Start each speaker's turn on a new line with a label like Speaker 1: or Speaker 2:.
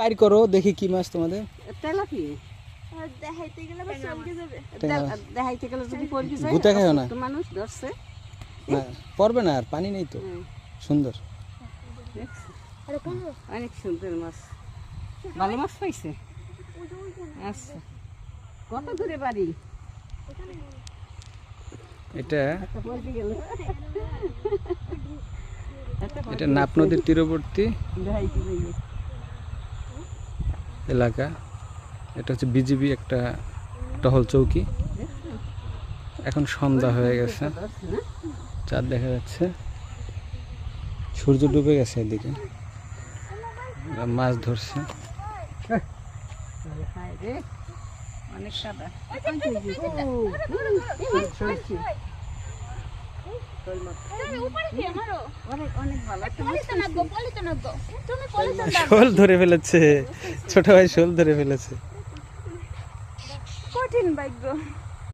Speaker 1: পার করো দেখি কি মাছ তোমাদের।
Speaker 2: তেলাপিয়া?
Speaker 3: দেখাইতে গেলে চমকে যাবে।
Speaker 2: দেখাইতে গেলে যদি পড়ে
Speaker 1: গুতা খাইও না।
Speaker 2: মানুষ ধরছে।
Speaker 1: না পড়বে না আর পানি নেই তো। সুন্দর।
Speaker 2: দেখছ?
Speaker 3: আরে কোন
Speaker 2: অনেক সুন্দর মাছ। ভালো মাছ পাইছে? আচ্ছা। কত দূরে বাড়ি?
Speaker 1: এটা এটা নাপ নদীর তীরবর্তী। এলাকা এটা হচ্ছে বিজিবি একটা টহল চৌকি এখন সন্ধ্যা হয়ে গেছে চাঁদ দেখা যাচ্ছে সূর্য ডুবে গেছে এদিকে মাছ ধরছে
Speaker 2: অনেক সাদা
Speaker 1: শোল ধরে ফেলেছে। ছোট ভাই শোল ধরে ফেলেছে।
Speaker 3: কঠিন ভাগ্য।